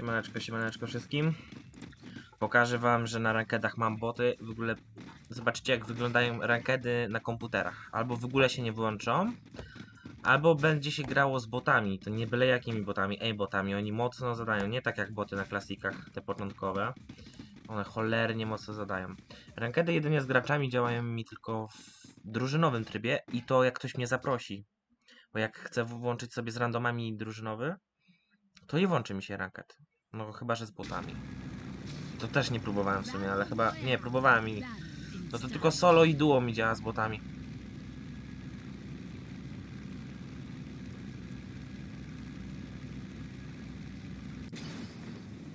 Siemaneczko, siemaneczko wszystkim. Pokażę wam, że na rankedach mam boty. W ogóle zobaczycie jak wyglądają rankedy na komputerach. Albo w ogóle się nie wyłączą, albo będzie się grało z botami. To nie byle jakimi botami, ej botami. Oni mocno zadają, nie tak jak boty na klasikach, te początkowe. One cholernie mocno zadają. Rankedy jedynie z graczami działają mi tylko w drużynowym trybie i to jak ktoś mnie zaprosi. Bo jak chcę włączyć sobie z randomami drużynowy, to nie włączy mi się ranked. No chyba, że z botami. To też nie próbowałem w sumie, ale chyba... Nie, próbowałem i... No to tylko solo i duo mi działa z botami.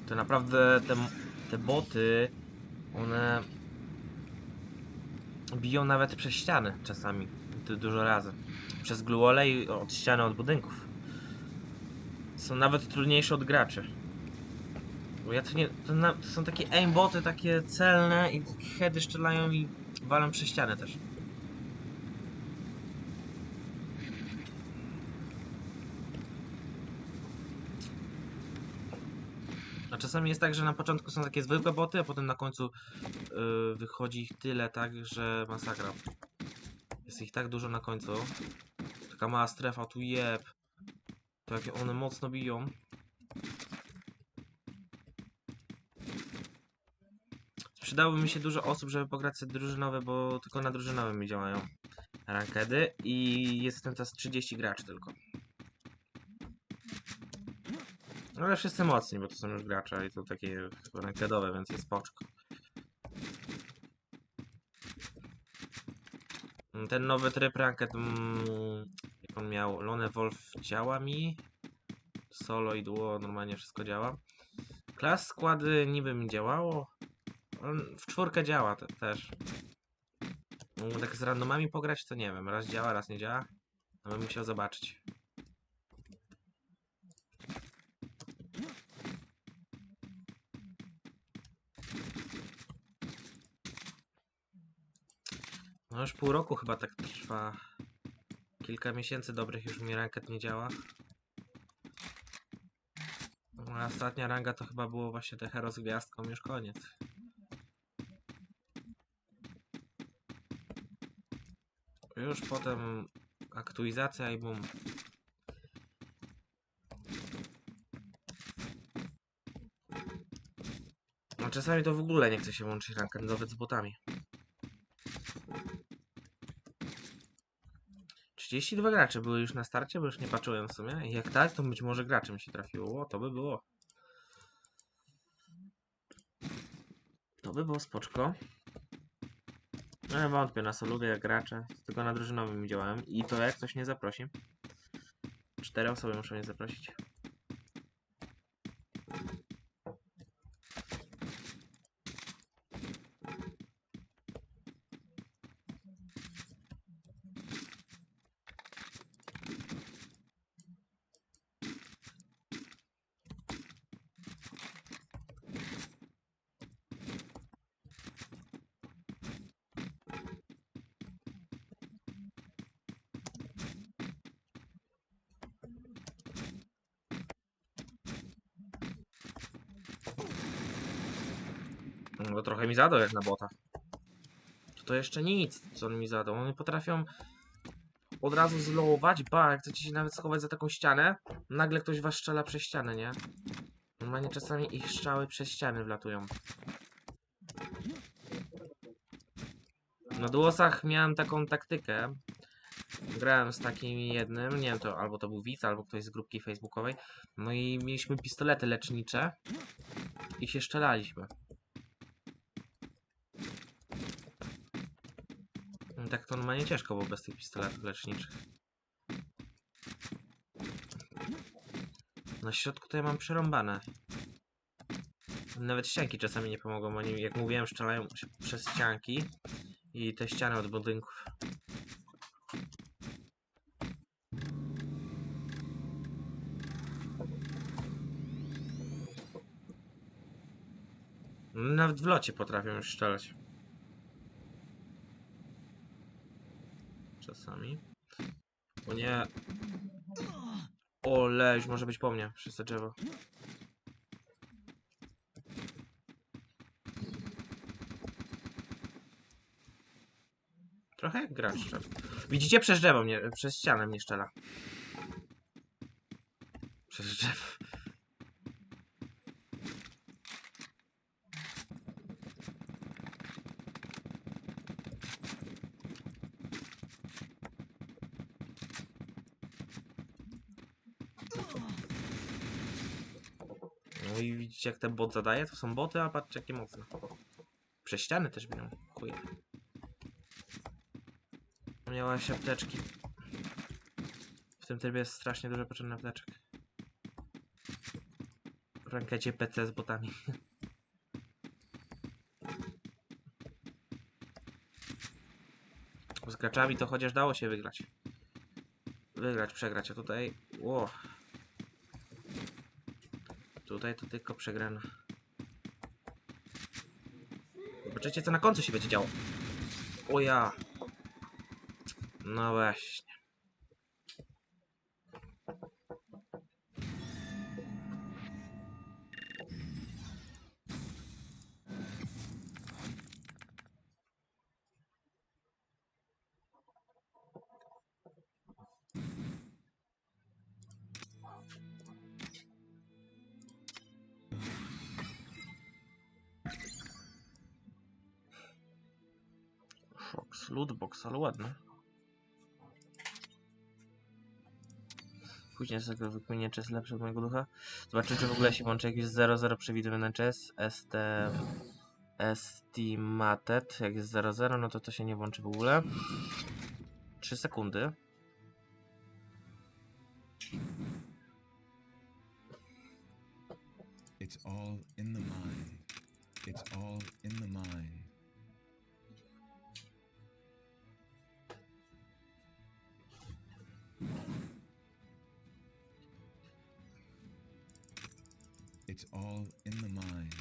To naprawdę te, te boty, one biją nawet przez ściany czasami. Du- Dużo razy. Przez gluole i od ściany od budynków. Są nawet trudniejsze od graczy. Bo ja to nie. To, na, to są takie aimboty, takie celne i heady strzelają i walą przez ścianę też. A czasami jest tak, że na początku są takie zwykłe boty, a potem na końcu yy, wychodzi ich tyle, tak, że masakra. Jest ich tak dużo na końcu. Taka mała strefa, tu jeb. To jakie one mocno biją. Przydałoby mi się dużo osób, żeby pograć sobie drużynowe, bo tylko na drużynowym mi działają rankedy i jestem teraz 30 graczy tylko. No ale wszyscy mocni, bo to są już gracze i to takie rankedowe, więc jest spoczko. Mm, Ten nowy tryb ranked, mm, jak on miał, Lone Wolf działa mi, solo i duo normalnie wszystko działa. Klas składy niby mi działało, w czwórkę działa te, też. Mm, Tak z randomami pograć to nie wiem, raz działa, raz nie działa. No bym musiał zobaczyć. No już pół roku chyba tak trwa. Kilka miesięcy dobrych już mi ranket nie działa. Moja ostatnia ranga to chyba było właśnie te hero z gwiazdką, już koniec. Już potem aktualizacja i bum. No czasami to w ogóle nie chce się łączyć ranket nawet z botami. 32 gracze były już na starcie, bo już nie patrzyłem w sumie. Jak tak, to być może graczy mi się trafiło. O, to by było. To by było spoczko. No wątpię na solówę jak gracze. Tylko na drużynowym działałem. I to jak ktoś nie zaprosi. Cztery osoby muszą mnie zaprosić. No trochę mi zadał jak na bota. To, to jeszcze nic, co on mi zadał. One potrafią od razu zlowować, ba, jak chcecie się nawet schować za taką ścianę, nagle ktoś was strzela przez ścianę, nie? Normalnie czasami ich strzały przez ściany wlatują. Na duosach miałem taką taktykę. Grałem z takim jednym, nie wiem, to albo to był widz, albo ktoś z grupki facebookowej. No i mieliśmy pistolety lecznicze i się strzelaliśmy. Tak to normalnie ciężko było bez tych pistoletów leczniczych. Na środku ja mam przerąbane. Nawet ścianki czasami nie pomogą. Oni, jak mówiłem, strzelają przez ścianki i te ściany od budynków. Nawet w locie potrafią już strzelać. czasami. O nie. olej, leś, może być po mnie przez to drzewo. Trochę jak gra. Widzicie? Przez drzewo mnie, przez ścianę mnie szczela. Przez drzewo. No i widzicie jak ten bot zadaje? To są boty, a patrzcie jakie mocne. Przez ściany też biją. Chuje. Miałaś apteczki. W tym trybie jest strasznie dużo potrzebnych apteczek. W rankecie PC z botami. Z graczami to chociaż dało się wygrać. Wygrać, przegrać, a tutaj... Ło. Tutaj to tylko przegrana. Zobaczycie co na końcu się będzie działo. O ja. No właśnie. Fox, lootbox, ale ładny. Później tego wykminię, czy jest lepszy od mojego ducha. Zobaczymy, czy w ogóle się włączy jakiś 0-0 przewidywany chess. ST... Estimated. Jak jest 0-0, no to to się nie włączy w ogóle. 3 sekundy. It's all in the mind. It's all in the mind. It's all in the mind.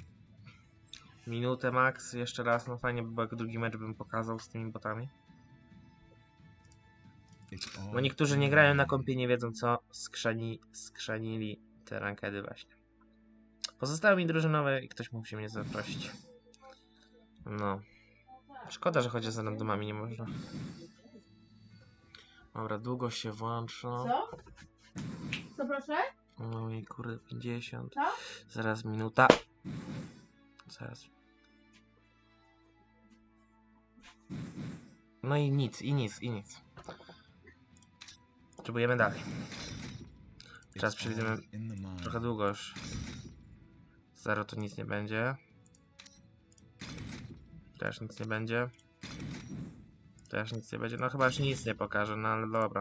Minutę max, jeszcze raz, no fajnie by było, jak drugi mecz bym pokazał z tymi botami. Bo niektórzy nie the grają na kompie, nie wiedzą co skrzani, skrzanili te rankedy właśnie. Pozostały mi drużynowe i ktoś musi mnie zaprosić. No. Szkoda, że chociaż z randomami nie można. Dobra, długo się włączą. Co? Co proszę? No i kurde, 50. Co? Zaraz minuta. Zaraz. No i nic, i nic, i nic. Próbujemy dalej. Czas mind. trochę długo już. Zero to nic nie będzie. Też nic nie będzie. Też nic nie będzie. No chyba już nic nie pokaże, no ale dobra.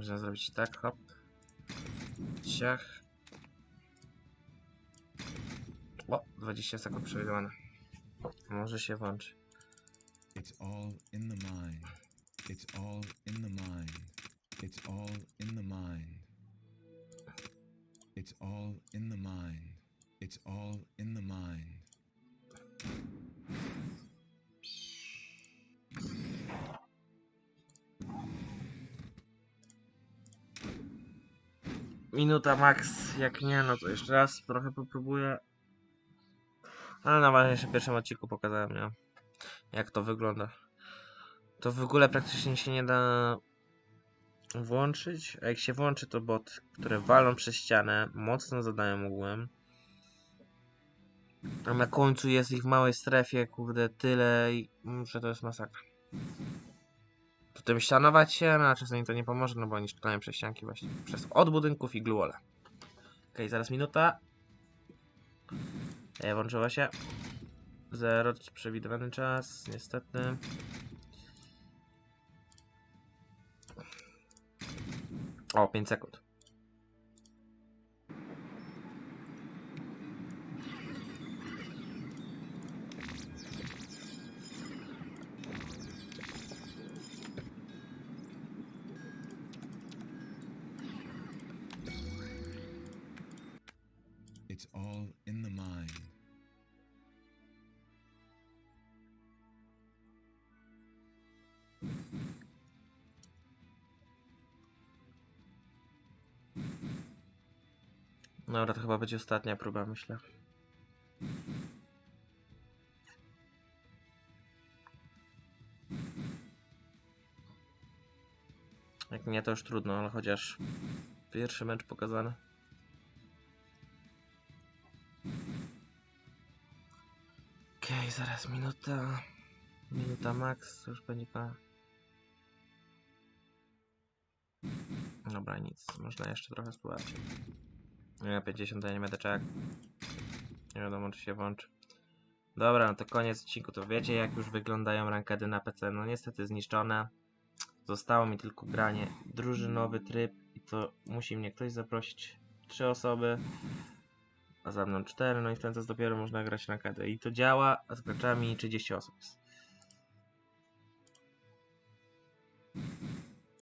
Można zrobić tak, hop. Ciach. O, 20 sekund przewidywane. Może się włączy. It's all in the mind. It's all in the mind. It's all in the mind. It's all in the mind. It's all Minuta max, jak nie, no to jeszcze raz trochę popróbuję. Ale na razie w pierwszym odcinku pokazałem, nie? Jak to wygląda. To w ogóle praktycznie się nie da włączyć, a jak się włączy to bot, które walą przez ścianę, mocno zadają ogółem. A na końcu jest ich w małej strefie, kurde, tyle i że to jest masakra. Potem ścianować się, no a czasami to nie pomoże, no bo oni szczelają przez ścianki właśnie. Przez od budynków i gluole. Okej, zaraz minuta. E, włączyła się. Zero, przewidywany czas, niestety. O, 5 sekund. all in the mind. Dobra, to chyba będzie ostatnia próba, myślę. Jak nie, to już trudno, ale chociaż pierwszy mecz pokazany. Zaraz minuta. Minuta max, już będzie koniec. Dobra, nic. Można jeszcze trochę. Nie, 50 ja nie będę czekał. Nie wiadomo, czy się włączy. Dobra, no to koniec odcinku. To wiecie, jak już wyglądają rankedy na PC. No niestety zniszczone. Zostało mi tylko granie drużynowy tryb i to musi mnie ktoś zaprosić. Trzy osoby, a za mną cztery, no i w ten czas dopiero można grać rankedy. I to działa, a z graczami 30 osób jest.